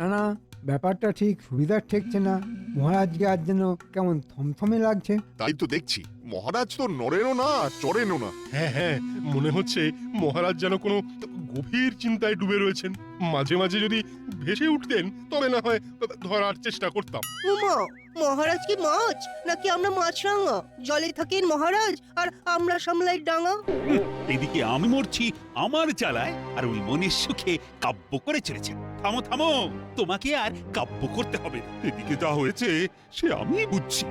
না না ব্যাপারটা ঠিক সুবিধার ঠেকছে না। মহারাজকে আজ যেন কেমন থমথমে লাগছে। তাই তো দেখছি। মহারাজ তো নড়েনও না চড়েনও না। হ্যাঁ হ্যাঁ মনে হচ্ছে মহারাজ যেন কোনো গভীর চিন্তায় ডুবে রয়েছেন। মাঝে মাঝে যদি ভেসে উঠতেন তবে না হয় ধরার চেষ্টা করতাম। উমা মহারাজ কি মাছ? নাকি আমরা মাছ রাঙা? জলে থাকেন মহারাজ আর আমরা সামলাই ডাঙা? এদিকে আমি মরছি আমার চালায় আর ওই মনের সুখে কাব্য করে চলেছে থামো থামো। তোমাকে আর কাব্য করতে হবে এদিকে যা হয়েছে সে আমি বুঝছি।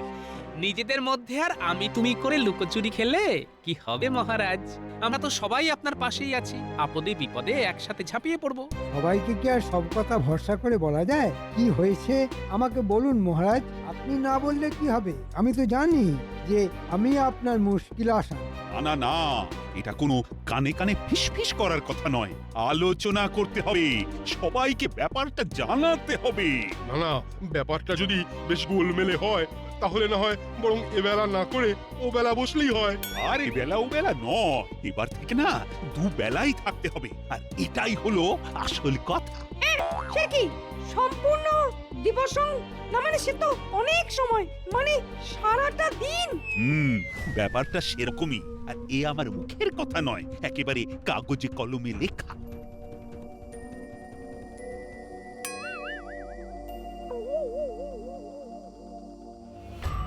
নিজেদের মধ্যে আর আমি তুমি করে লুকোচুরি খেলে কি হবে মহারাজ? আমরা তো সবাই আপনার পাশেই আছি। আপদে বিপদে একসাথে ঝাঁপিয়ে পড়ব। সবাইকে কি আর সব কথা ভরসা করে বলা যায়? কি হয়েছে? আমাকে বলুন মহারাজ। আপনি না বললে কি হবে? আমি তো জানি যে আমি আপনার মুশকিল আসা না না না এটা কোনো কানে কানে ফিসফিস করার কথা নয়। আলোচনা করতে হবে সবাইকে ব্যাপারটা জানাতে হবে। না না ব্যাপারটা যদি বেশ গোলমেলে হয় তাহলে না হয় বরং এবেলা না করে ও বেলা বসলেই হয়। আর এ বেলা ও বেলা নয় এবার থেকে না দু বেলাই থাকতে হবে আর এটাই হলো আসল কথা। সে কি? সম্পূর্ণ দিবস না মানে সে তো অনেক সময় মানে সারাটা দিন। হুম, ব্যাপারটা সেরকমই। আর এ আমার মুখের কথা নয়, একেবারে কাগজে কলমে লেখা।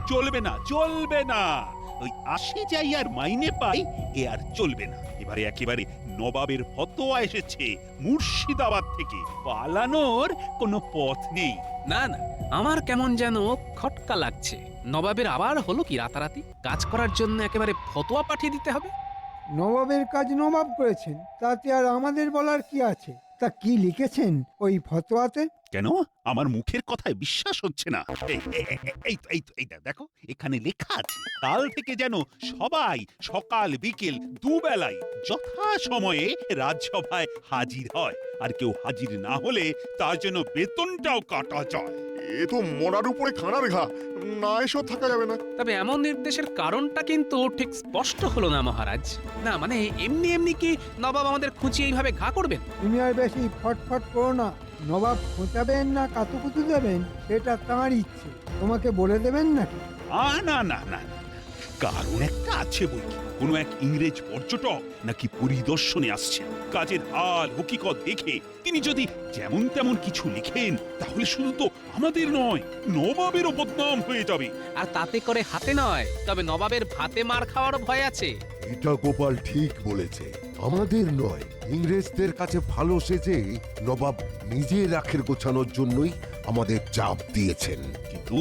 চলবে না চলবে না। ওই আসে যাই আর মাইনে পাই, এ আর চলবে না। এবারে একেবারে নবাবের ফতোয়া এসেছে, মুর্শিদাবাদ থেকে। পালানোর কোনো পথ নেই। না না, আমার কেমন যেন খটকা লাগছে। নবাবের আবার হলো কি রাতারাতি? কাজ করার জন্য একেবারে ফতোয়া পাঠিয়ে দিতে হবে? নবাবের কাজ নবাব করেছেন, তাতে আর আমাদের বলার কি আছে? তা কি লিখেছেন ওই ফতোয়াতে? কেন? আমার মুখের কথায় বিশ্বাস হচ্ছে না। এই- এই- তো- এই তো- এইটা দেখো, এখানে লেখা আছে, কাল থেকে যেন সবাই সকাল, বিকেল দুবেলায় যথা সময়ে রাজসভায় হাজির হয়। আর কেউ হাজির না হলে তার জন্য বেতনটাও কাটা যায়। এ তো মরার উপরে খানার ঘা না এসব থাকা যাবে না। তবে এমন নির্দেশের কারণটা কিন্তু ঠিক স্পষ্ট হলো না মহারাজ। না মানে এমনি এমনি কি নবাব আমাদের খুঁচি এইভাবে ঘা করবেন? তুমি আর বেশি ফটফট করো না। নবাব খোঁচাবেন না কাতুকুতু দেবেন সেটা তাঁর ইচ্ছে। তোমাকে বলে দেবেন নাকি? না না না না, না। কারণ একটা আছে বই। কোনো এক ইংরেজ পর্যটক নাকি পরিদর্শনে আসছেন। কাজের হাল হকিকত দেখে তিনি যদি যেমন তেমন কিছু লিখেন তাহলে শুধু তো আমাদের নয় নবাবেরও বদনাম হয়ে যাবে। আর তাতে করে হাতে নয় তবে নবাবের ভাতে মার খাওয়ারও ভয় আছে। এটা গোপাল ঠিক বলেছে। আমাদের নয় ইংরেজদের কাছে ভালো সেজে নবাব নিজে রাখের গোছানোর জন্যই আমাদের চাপ দিয়েছেন। কিন্তু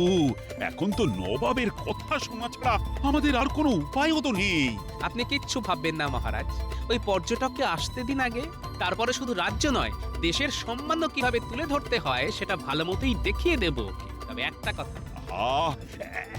এখন তো নবাবের কথা শোনা ছাড়া আমাদের আর কোনো উপায়ও তো নেই। আপনি কিচ্ছু ভাববেন না মহারাজ। ওই পর্যটককে আসতে দিন আগে তারপরে শুধু রাজ্য নয় দেশের সম্মানও কীভাবে তুলে ধরতে হয় সেটা ভালো মতোই দেখিয়ে দেব। তবে একটা কথা। আহ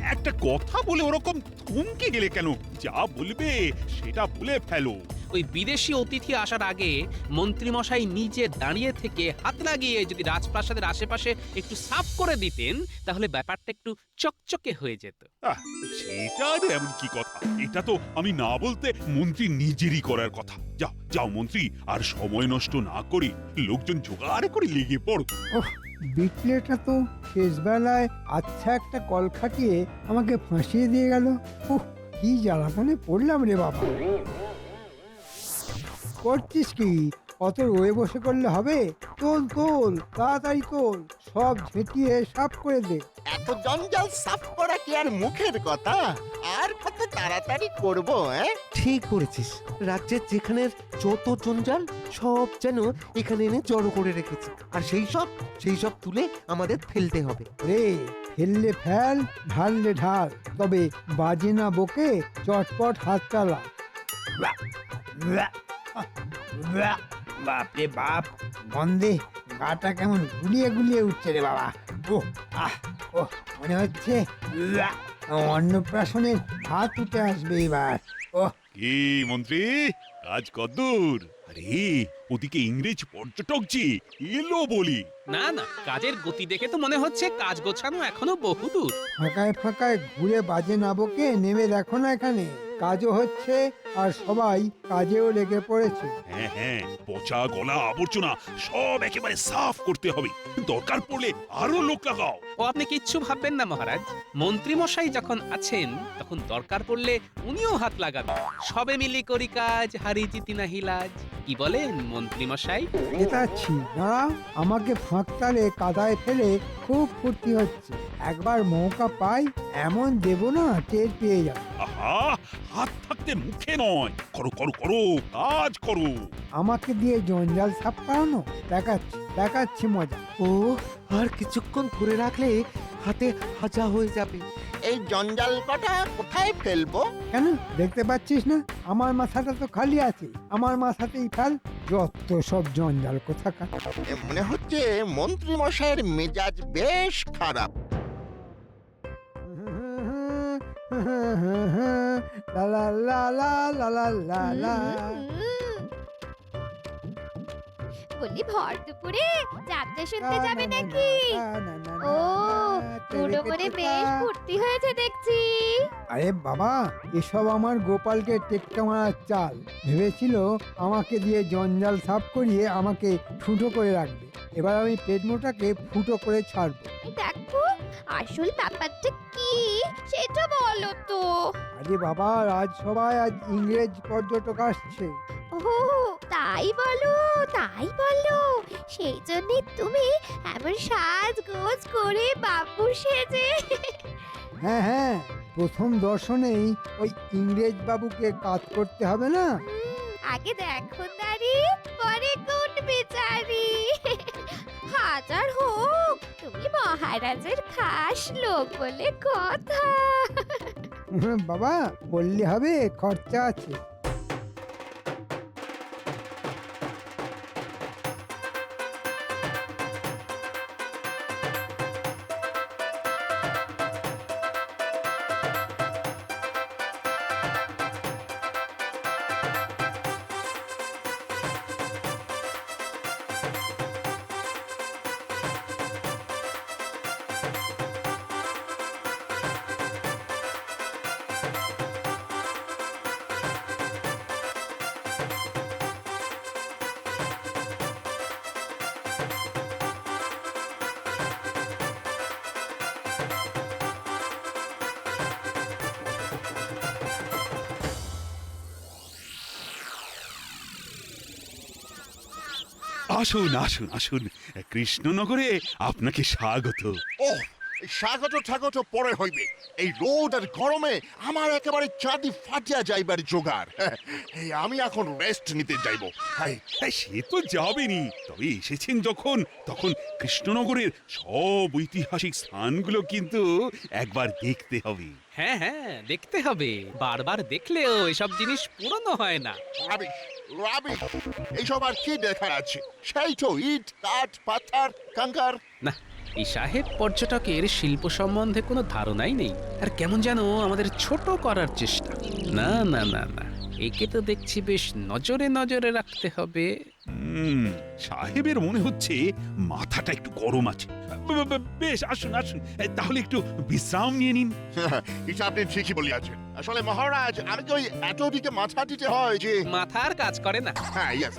একটা কথা বলে ওরকম থমকে গেলে কেন? যা বলবে সেটা বলে ফেলো। ওই বিদেশি অতিথি আসার আগে মন্ত্রীমশাই নিজে দাঁড়িয়ে থেকে হাত লাগিয়ে যদি রাজপ্রাসাদের আশেপাশে একটু সাফ করে দিতেন তাহলে ব্যাপারটা একটু চকচকে হয়ে যেত। আহ, সেটা আর এমন কি কথা? এটা তো আমি না বলতে মন্ত্রী নিজেরই করার কথা। যাও যাও মন্ত্রী আর সময় নষ্ট না করে লোকজন জোগাড় করে লেগে পড়ো। বিটলেটা তো শেষবেলায় আচ্ছা একটা কল খাটিয়ে আমাকে ফাঁসিয়ে দিয়ে গেল। উহ কি জ্বালাতনে পড়লাম রে বাবা। করছিস কি? অত রয়ে বসে করলে হবে? তোল তোল তাড়াতাড়ি তোল। সব ঝেঁটিয়ে সাফ করে দে। এত জঞ্জাল সাফ করা কি আর মুখের কথা? আর কত তাড়াতাড়ি করব হ্যাঁ ঠিক করেছিস। রাজ্যের যেখানের যত জঞ্জাল সব যেন এখানে এনে জড়ো করে রেখেছি। আর সেই সব সেই সব তুলে আমাদের ফেলতে হবে। রে ফেললে ফেল ঢাললে ঢাল। তবে বাজে না বকে চটপট হাত চালা। বাপরে বাপ, গন্ধে গাটা কেমন গুলিয়ে গুলিয়ে উঠছে রে বাবা। ও আহ ও মনে হচ্ছে অন্নপ্রাশনের হাত উঠে আসবে এবার। ও কি মন্ত্রী? কাজ কদ্দূর আরে ওদিকে ইংরেজ পর্যটক যে এলো বলি। না না কাজের গতি দেখে তো মনে হচ্ছে কাজ গোছানো এখনও বহুদূর। ফাঁকায় ফাঁকায় ঘুরে বাজে না বকে নেমে দেখো না এখানে। কাজও হচ্ছে আর সবাই কাজেও লেগে পড়েছে। হ্যাঁ হ্যাঁ পচা গলা আবর্জনা সব একেবারে সাফ করতে হবে। দরকার পড়লে আরও লোক লাগাও। ও আপনি কিচ্ছু ভাববেন না মহারাজ। মন্ত্রী মশাই যখন আছেন তখন দরকার পড়লে উনিও হাত লাগাবেন। সবে মিলে করি কাজ হারি জিতি না হিলাজ কি বলেন মন্ত্রী মশাই। নেতাচ্ছি দাঁড়া আমাকে ফাঁকতালে কাদায় ফেলে খুব ফুর্তি হচ্ছে। একবার মৌকা পাই এমন দেব না টের পেয়ে যাবে। আহা হাত থাকতে মুখে নয়। করো করো করো কাজ করো। আমাকে দিয়ে জঞ্জাল সাফ করানো? দেখাচ্ছি দেখাচ্ছি মজা। ও আর কিছুক্ষণ ধরে রাখলে হাতে হাজা হয়ে যাবে। এই জঞ্জাল কটা কোথায় ফেলব কেন দেখতে পাচ্ছিস না আমার মাথাটা তো খালি আছে আমার মাথাতেই ফেল যত সব জঞ্জাল কোথাকার এ মনে হচ্ছে মন্ত্রী মশাইয়ের মেজাজ বেশ খারাপ লা লা লা লা লা লা লা লা। বলি ভর দুপুরে যাত্রা শুনতে যাবে নাকি না, না, মনে টেকা। বেশ ফুর্তি হয়েছে দেখছি। আরে বাবা এসব আমার গোপালকে টেক্কা মারার চাল। ভেবেছিল আমাকে দিয়ে জঞ্জাল সাফ করিয়ে আমাকে ফুটো করে রাখবে। এবার আমি পেট মোটাকে ফুটো করে ছাড়বো। দেখো আসল ব্যাপারটা কি সেটা বলো তো। আরে বাবা রাজসভায় আজ ইংরেজ পর্যটক আসছে। ও তাই বলো তাই বলো। সেই জন্যই তুমি এমন সাজগোজ করে বাবু সেজে। হ্যাঁ হ্যাঁ প্রথম দর্শনেই ওই ইংরেজ বাবুকে কাজ করতে হবে না? আগে দেখো দাঁড়ি পরে কোন বিচারি। হাজার হোক তুমি মহারাজের খাস লোক বলে কথা। বাবা বললে হবে খরচা আছে। আসুন আসুন আসুন। কৃষ্ণনগরে আপনাকে স্বাগত। ও স্বাগত ঠাগত পরে হইবে। এই রোদ আর গরমে আমার একেবারে চাঁদি ফাটিয়া যাইবার জোগাড়। আমি এখন রেস্ট নিতে যাইব। সে তো যাবেনি তবে এসেছেন যখন তখন কৃষ্ণনগরের সব ঐতিহাসিক স্থানগুলো কিন্তু একবার দেখতে হবে। হ্যাঁ হ্যাঁ দেখতে হবে। বারবার দেখলেও এসব জিনিস পুরনো হয় না। রাবিশ রাবিশ এইসব আর কি দেখার আছে? সেই তো ইট কাঠ পাথর কাঙ্কার না এই সাহেব পর্যটকের শিল্প সম্বন্ধে কোনো ধারণাই নেই। আর কেমন যেন আমাদের ছোট করার চেষ্টা। না না না না। একে তো দেখছি বেশ নজরে নজরে রাখতে হবে। হুম সাহেবের মনে হচ্ছে মাথাটা একটু গরম আছে। বে- বে- বেশ আসুন আসুন। এ, তাহলে একটু বিশ্রাম নিয়ে নিন। এটা আপনি ঠিকই বলিয়াছেন। আসলে মহারাজ আমি তো ওই এত দিকে মাথা দিতে হয় যে মাথার কাজ করে না। হ্যাঁ ইয়েস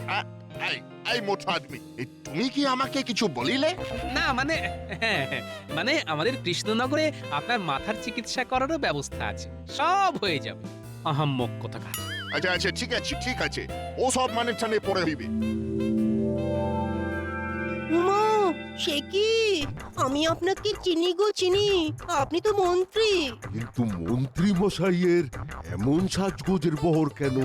এই এই মোটা আদমি এই তুমি কি আমাকে কিছু বলিলে? না মানে হ্যাঁ, হ্যাঁ, মানে আমাদের কৃষ্ণনগরে আপনার মাথার চিকিৎসা করারও ব্যবস্থা আছে। সব হয়ে যাবে। আহাম্মক কোথাকার। আচ্ছা আচ্ছা ঠিক আছে ঠিক আছে। ও সব মানে টানে পড়ে হইবে উমা সে কি? আমি আপনাকে চিনি গো চিনি। আপনি তো মন্ত্রী। কিন্তু মন্ত্রী মশাইয়ের এমন সাজগোজের বহর কেন?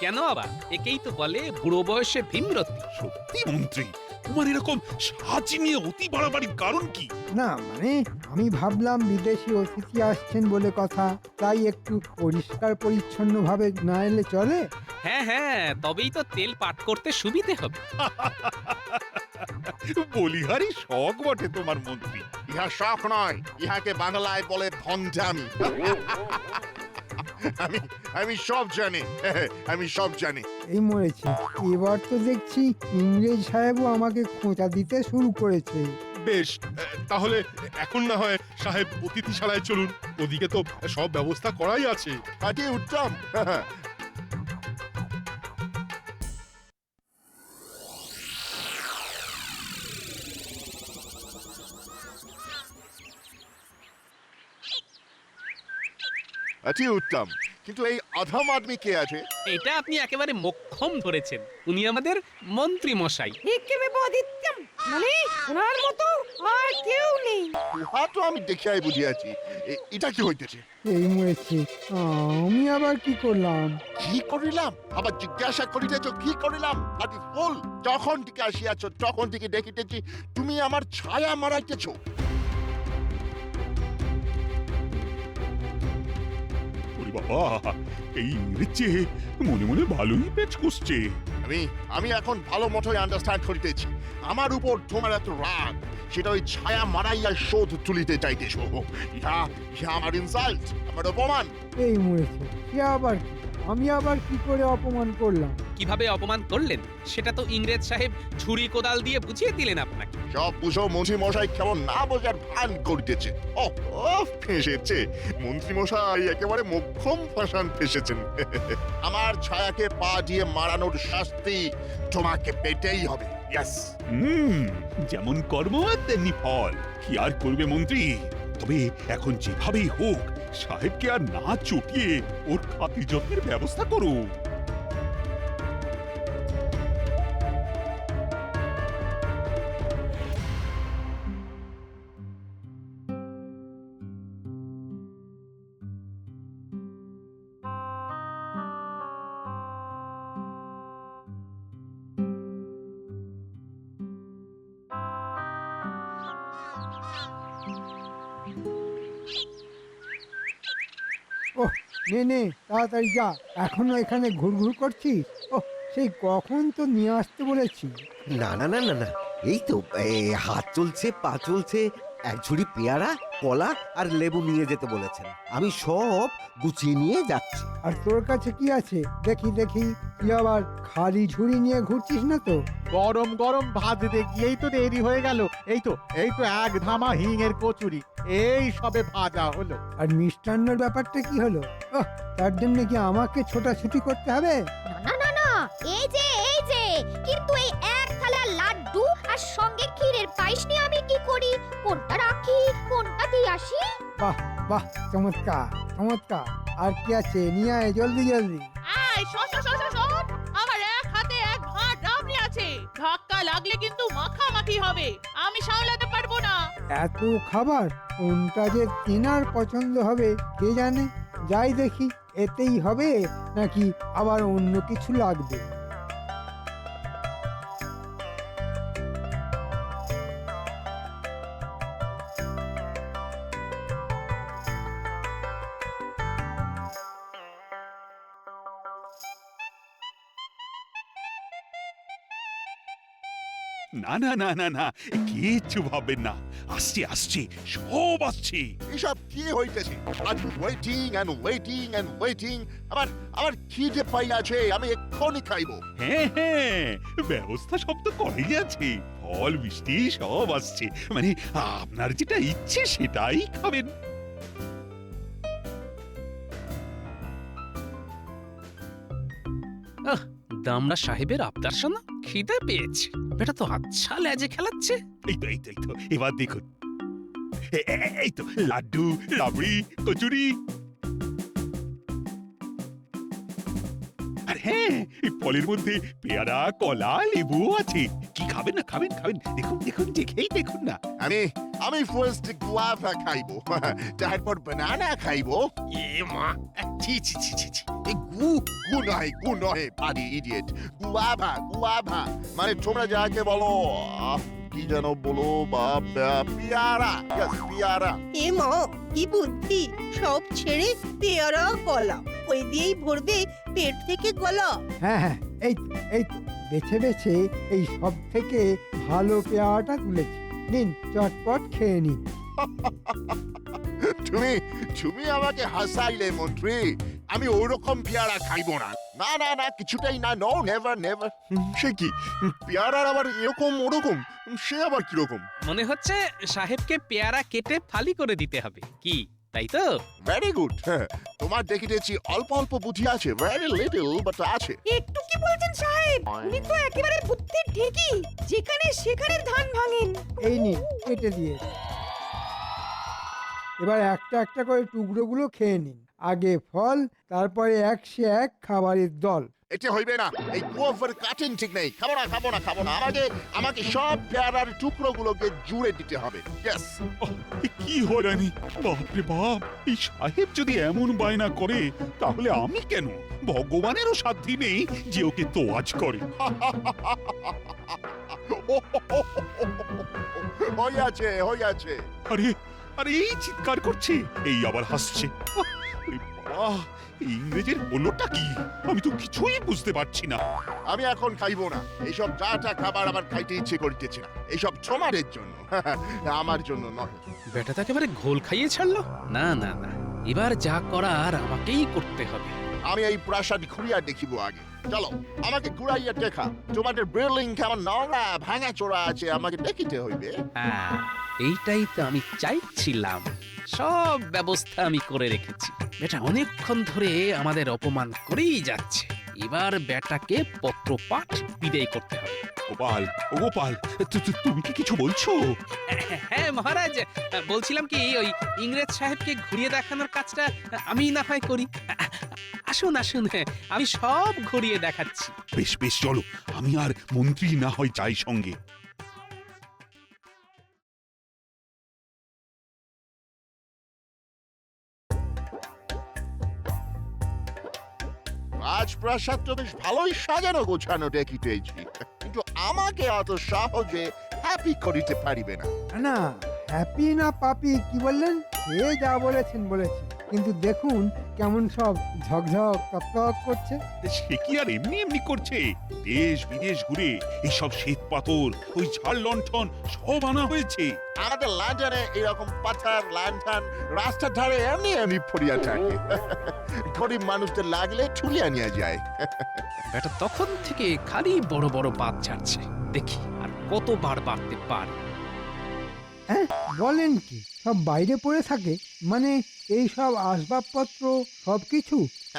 কেন আবার? একেই তো বলে বুড়ো বয়সে ভীমরতি। সত্যি মন্ত্রী তোমার এরকম সাজ নিয়ে অতি বাড়াবাড়ির কারণ কি? না মানে আমি ভাবলাম বিদেশি অতিথি আসছেন বলে কথা তাই একটু পরিষ্কার পরিচ্ছন্ন ভাবে না এলে চলে? হ্যাঁ হ্যাঁ তবেই তো তেল পাট করতে সুবিধে হবে। বলিহারি শখ বটে তোমার মন্ত্রী। ইহা শখ নয় ইহাকে বাংলায় বলে ভণ্ডামি আমি আমি সব জানি। আমি সব জানি। এই মরেছি। এবার তো দেখছি ইংরেজ সাহেবও আমাকে খোঁচা দিতে শুরু করেছে। বেশ তাহলে এখন না হয় সাহেব অতিথিশালায় চলুন। ওদিকে তো সব ব্যবস্থা করাই আছে। কাটিয়ে উঠতাম। কাটিয়ে উত্তম। কিন্তু এই আধাম আদমি কে আছে? এটা আপনি একেবারে মোক্ষম ধরেছেন। উনি আমাদের মন্ত্রী মশাই একেবে বদিত্যম মানে ওনার মতো আর কেউ নেই। উহা তো আমি দেখিয়াই বুঝিয়াছি। এ- এটা কি হইতেছে? এই মরেছে আমি আবার কি করলাম? কি করিলাম? আবার জিজ্ঞাসা করিতেছ কি করিলাম? আদি ফুল যখন থেকে আসিয়াছ তখন থেকে দেখিতেছি তুমি আমার ছায়া মারাইতেছ। বাবা এই ইংরেজ মনে মনে ভালোই পেচ কুসছে আমি আমি এখন ভালো মতোই আন্ডারস্ট্যান্ড করিতেছি। আমার উপর তোমার এত রাগ সেটা ওই ছায়া মারাইয়া শোধ তুলিতে চাইতেছ। ইহা ইহা আমার ইনসাল্ট আমার অপমান। এই মরেছে সে আবার কি? আমি আবার কি করে অপমান করলাম? কীভাবে অপমান করলেন সেটা তো ইংরেজ সাহেব ছুরি কোদাল দিয়ে বুঝিয়ে দিলেন আপনাকে। সব বুঝো মন্ত্রী মশাই কেমন না বোঝার ভান করিতেছে। ও ও ফেসেছে। মন্ত্রী মশাই একেবারে মোক্ষম ফাঁসান ফেসেছেন। আমার ছায়াকে পা দিয়ে মারানোর শাস্তি তোমাকে পেটেই হবে। ইয়াস হুম যেমন কর্ম তেমনি ফল। কি আর করবে মন্ত্রী? তবে এখন যেভাবেই হোক সাহেবকে আর না চটিয়ে ওর খাতির যত্নের ব্যবস্থা করো নে নে তাড়াতাড়ি যা। এখনও এখানে ঘুরঘুর করছিস? ও সেই কখন তো নিয়ে আসতে বলেছি। না না না না না। এই তো এ, হাত চলছে পা চলছে এক ঝুড়ি পেয়ারা কলা আর লেবু নিয়ে যেতে বলেছেন। আমি সব গুছিয়ে নিয়ে যাচ্ছি। আর তোর কাছে কি আছে? দেখি দেখি। তুই আবার খালি ঝুড়ি নিয়ে ঘুরছিস না তো? গরম গরম ভাজতে গিয়েই তো দেরি হয়ে গেল। এই তো এই তো এক ধামা হিঙের কচুরি। এই সবে ভাজা হলো। আর মিষ্টান্নর ব্যাপারটা কি হলো? ওহ, তার জন্য কি আমাকে ছোটাছুটি করতে হবে? না না না। এই যে এই যে। কিন্তু এই এক থালা লাড্ডু আর সঙ্গে ক্ষীরের পায়েস নিয়ে আমি করি? কোনটা রাখি? কোনটা দিয়ে আসি? বাহ বাহ চমৎকার চমৎকার। আর কি আছে? নিয়ে আয় জলদি জলদি। আয় শোন শোন শোন আমার এক হাতে এক ভাঁড় রাবড়ি আছে। ধাক্কা লাগলে কিন্তু মাখামাখি হবে। আমি সামলাতে পারব না। এত খাবার কোনটা যে কেনার পছন্দ হবে কে জানে? যাই দেখি এতেই হবে নাকি আবার অন্য কিছু লাগবে? না না না না না কিচ্ছু ভাববেন না। আসছে আসছে সব আসছে। এসব কি হইতেছে? আজ waiting and waiting and waiting আমার আমার খিদে পাই আছে আমি এক্ষুনি খাইবো। হ্যাঁ হ্যাঁ ব্যবস্থা সব তো করেই আছে ফল মিষ্টি সব আসছে। মানে আপনার যেটা ইচ্ছে সেটাই খাবেন। দামড়া সাহেবের আবদার শোনা, খিদে পেয়েছে। বেটা তো আচ্ছা লেজে খেলাচ্ছে। এই তো এই তো এই তো, এবার দেখুন। এই তো, লাড্ডু, রাবড়ি, কচুরি হ্যাঁ এই ফলের মধ্যে পেয়ারা কলা লেবু আছে। কি খাবেন না খাবেন খাবেন। দেখুন দেখুন দেখেই দেখুন না। আমি আমি ফার্স্ট গুয়াভা খাইবো। তারপর বানানা খাইবো। এ মা ছি ছি ছি ছি ছি। এই গু গু নয় গু নয় ইডিয়েট গুয়াভা গুয়াভা মানে তোমরা যাকে বলো কি যেন বলো বা পেয়ারা। পেয়ারা। এ মা কি বুদ্ধি। সব ছেড়ে পেয়ারা কলা ওই দিয়েই ভরবে পেট থেকে গলা। হ্যাঁ হ্যাঁ এই তো, এই তো বেছে বেছে এই সব থেকে ভালো পেয়ারাটা তুলেছি। নিন চটপট খেয়ে নিন। তুমি তুমি আমাকে হাসাইলে মন্ত্রী আমি ওরকম পেয়ারা খাইবো না। না না না কিছুটাই না নো নেভার নেভার সে কি পেয়ারার আবার এরকম ওরকম? সে আবার কীরকম? মনে হচ্ছে সাহেবকে পেয়ারা কেটে ফালি করে দিতে হবে। কি? তাই তো? ভেরি গুড তোমার দেখিতেছি অল্প অল্প বুদ্ধি আছে ভেরি লিটল বাট আছে। একটু কি বলছেন সাহেব? উনি তো একেবারে বুদ্ধির ঠিকই যেখানে সেখানে ধান ভাঙেন। এই নিন কেটে দিয়ে। এবার একটা একটা করে টুকরোগুলো খেয়ে নিন। আগে ফল তারপরে একশে এক খাবারের দল। এটা হইবে না। এই গোফের কাটিং ঠিক নেই। খাব না খাব না খাব না। আমাকে আমাকে সব পেয়ারার টুকরোগুলোকে জুড়ে দিতে হবে। ইয়েস কি হয়রানি? বাপরে বাপ এই সাহেব যদি এমন বায়না করে তাহলে আমি কেন? ভগবানেরও সাধ্যি নেই যে ওকে তোয়াজ করে। হইয়াছে হইয়াছে। আরে আরে এই চিৎকার করছে। এই আবার হাসছে। আহ, বাবা হলোটা কি? আমি তো কিছুই বুঝতে পারছি না। আমি এখন খাইবো না। এইসব যাটা খাবার আমার খাইতে ইচ্ছে করিতেছে না। এইসব তোমাদের জন্য আমার জন্য নয়। বেটা তো একেবারে ঘোল খাইয়ে ছাড়লো? না না না। এবার যা করার আমাকেই করতে হবে। আমি এই প্রাসাদ ঘুরিয়া দেখিব আগে। চলো আমাকে ঘুরাইয়া দেখা। তোমাদের বিল্ডিং কেমন? নোংরা ভাঙা চোরা আছে আমাকে দেখিতে হইবে। হ্যাঁ এইটাই তো আমি চাইছিলাম। সব ব্যবস্থা আমি করে রেখেছি। বেটা অনেকক্ষণ ধরে আমাদের অপমান করেই যাচ্ছে। এবার বেটাকে পত্রপাঠ বিদায় করতে হবে। গোপাল ও গোপাল তুমি কি কিছু বলছো? হ্যাঁ মহারাজ বলছিলাম কি ওই ইংরেজ সাহেবকে ঘুরিয়ে দেখানোর কাজটা আমি না হয় করি। আসুন আসুন আমি সব ঘুরিয়ে দেখাচ্ছি। বেশ বেশ চলো আমি আর মন্ত্রী না হয় যাই সঙ্গে। রাজপ্রাসাদ তো বেশ ভালোই সাজানো, গোছানো দেখিতেছি। কিন্তু আমাকে অত সহজে হ্যাপি করিতে পারিবে না। না হ্যাপি না পাপি কি বললেন? সে যা বলেছেন বলেছেন কিন্তু দেখুন কেমন সব ঝকঝক তকতক করছে। সে কি আর এমনি এমনি করছে? দেশ বিদেশ ঘুরে এইসব শ্বেত পাথর ওই ঝাড় লণ্ঠন সব আনা হয়েছে। আমাদের লন্ডনে এরকম পাথার ল্যান্টান রাস্তার ধারে এমনি এমনি পড়িয়া থাকে। গরিব মানুষদের লাগলে ঠুলিয়া নিয়ে যায়। বেটা তখন থেকে খালি বড় বড় বাদ ছাড়ছে দেখি আর কতবার বাড়তে পারে। হ্যাঁ বলেন কি? সব বাইরে পড়ে থাকে? মানে এই সব আসবাবপত্র সব কিছু?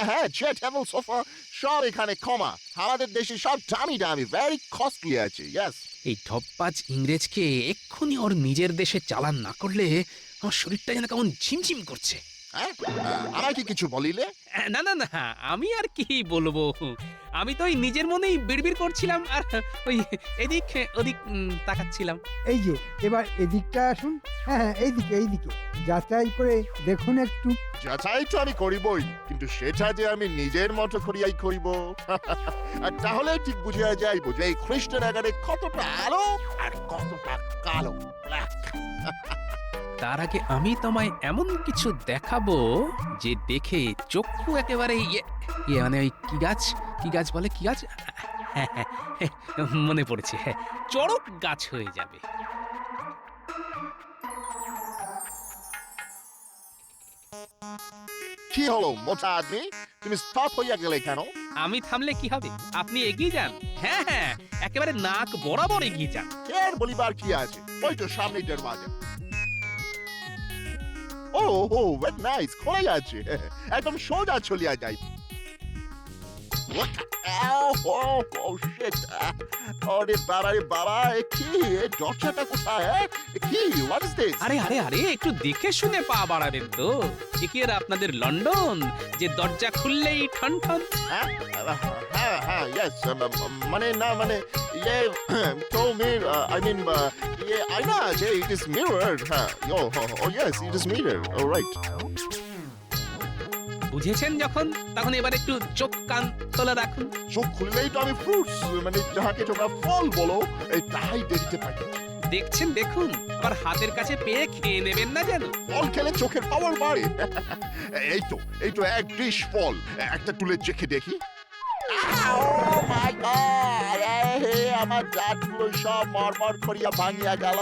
হ্যাঁ চেয়ার টেবিল সোফা সব এখানে ক্ষমা। আমাদের দেশে সব দামি দামি ভেরি কস্টলি আছে ইয়েস এই ঢপবাজ ইংরেজকে এক্ষুনি ওর নিজের দেশে চালান না করলে আমার শরীরটা যেন কেমন ঝিমঝিম করছে। হ্যাঁ? আমাকে কিছু বলিলে? না না না আমি আর কি বলব? আমি তো ওই নিজের মনেই বিড়বিড় করছিলাম আর ওই এদিক ওদিক তাকাচ্ছিলাম। এই যে এবার এদিকটা আসুন। হ্যাঁ হ্যাঁ এইদিকে এইদিকে। যাচাই করে দেখুন একটু। যাচাই তো আমি করিবই কিন্তু সেটা যে আমি নিজের মতো করিয়াই করিব। আর তাহলে ঠিক বুঝিয়া যাইব যে এই খ্রিস্টের আগারে কতটা আলো আর কতটা কালো। ব্ল্যাক তার আগে আমি তোমায় এমন কিছু দেখাবো যে দেখে চক্ষু একেবারে ইয়ে ইয়ে মানে ওই কি গাছ? কি গাছ বলে? কি গাছ? হ্যাঁ, হ্যাঁ, হ্যাঁ, মনে পড়েছে হ্যাঁ চড়ক গাছ হয়ে যাবে। কি হলো মোটা আদমি? তুমি স্টপ হইয়া গেলে কেন? আমি থামলে কি হবে? আপনি এগিয়ে যান। হ্যাঁ হ্যাঁ একেবারে নাক বরাবর এগিয়ে যান। এর বলিবার কি আছে? ওই তো সামনেই দরওয়াজা ও ও নাইস খোলাই আছে। একদম সোজা চলিয়া যাই। বাবা রে বাবা কি? দরজাটা কোথায় হ্যাঁ? কি? হোয়াট ইজ দিস আরে আরে আরে একটু দেখে শুনে পা বাড়াবেন তো। এ কি আর আপনাদের লন্ডন? যে দরজা খুললেই ঠন ঠন হ্যাঁ হ্যাঁ হ্যাঁ ইয়েস মানে না মানে ইয়ে তো মির আই মিন ইয়ে আয়না আছে ইট ইজ মিরর হ্যাঁ ও ও yes it is mirror right বুঝেছেন যখন? তখন এবার একটু চোখ কান খোলা রাখুন। চোখ খুললেই তো আমি ফ্রুটস মানে যাহাকে তোমরা ফল বলো এই তাই দেখতে পাই। দেখছেন দেখুন আবার হাতের কাছে পেয়ে খেয়ে নেবেন না যেন? ফল খেলে চোখের পাওয়ার বাড়ে। এই তো এই তো এক ডিশ ফল একটা তুলে চেখে দেখি। Oh my God! হে আমার দাঁতগুলো সব মরমর করিয়া ভাঙিয়া গেল।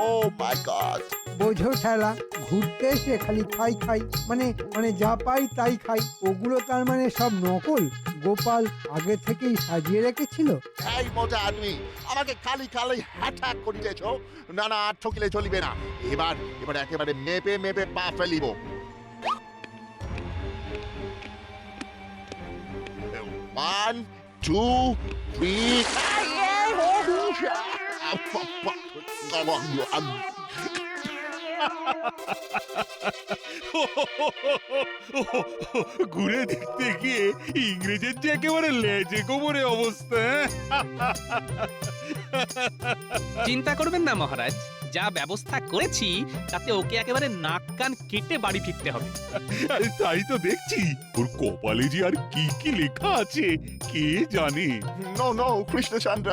ও মাই গড বোঝো ঠেলা ঘুরতে এসে খালি খাই খাই মানে মানে যা পাই তাই খাই। ওগুলো তার মানে সব নকল। গোপাল আগে থেকেই সাজিয়ে রেখেছিল। এই মজা আদমি আমাকে খালি খালি হাঁটা করিতেছ। না না আর ঠকিলে চলিবে না। এবার এবার একেবারে মেপে মেপে পা ফেলিব। ওয়ান টু থ্রি ঘুরে দেখতে গিয়ে ইংরেজের যে একেবারে লেজে কোমরে অবস্থা হ্যাঁ? চিন্তা করবেন না মহারাজ যা ব্যবস্থা করেছি তাতে ওকে একেবারে নাক কান কেটে বাড়ি ফিরতে হবে। আরে তাই তো দেখছি। ওর কপালে যে আর কি কি লেখা আছে কে জানে? নো নো কৃষ্ণচন্দ্র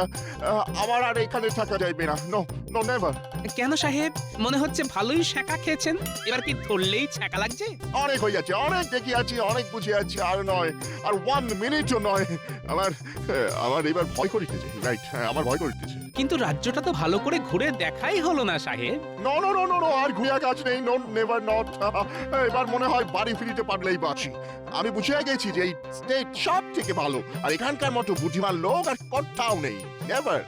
আমার আর এখানে থাকা যাইবে না। নো নো নেভার কেন সাহেব? মনে হচ্ছে ভালোই শেখা খেয়েছেন। এবার কি ধরলেই ছ্যাঁকা লাগছে? অনেক হয়ে যাচ্ছে অনেক দেখি আছি অনেক বুঝে আছি আর নয় আর ওয়ান মিনিটও নয়। আমার আমার এবার ভয় করিতেছে। রাইট আমার ভয় করিতেছে। কিন্তু রাজ্যটা তো ভালো করে ঘুরে দেখাই হলো না। সাহেব? No no no no no আর ঘুরিয়া গাছ নেই নো নেভার নট এবার মনে হয় বাড়ি ফিরিতে পারলেই বাঁচি। আমি বুঝিয়া গেছি যে এই স্টেট সব থেকে ভালো, আর এখানকার মতো বুদ্ধিমান লোক আর কোথাও নেই নেভার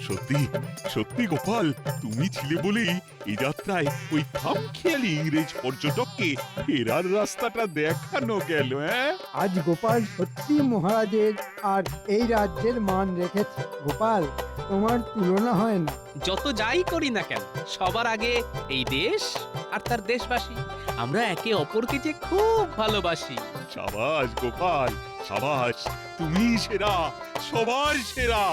সত্যি সত্যি গোপাল তুমি ছিলে বলেই এই যাত্রায় ওই খামখেয়ালি ইংরেজ পর্যটককে ফেরার রাস্তাটা দেখানো গেল হ্যাঁ? আজ গোপাল সত্যি মহারাজের আর এই রাজ্যের মান রেখেছে। গোপাল তোমার তুলনা হয় না। যত যাই করি না কেন সবার আগে এই দেশ আর তার দেশবাসী। আমরা একে অপরকে যে খুব ভালোবাসি। সাবাস গোপাল সাবাস তুমি সেরা সবার সেরা।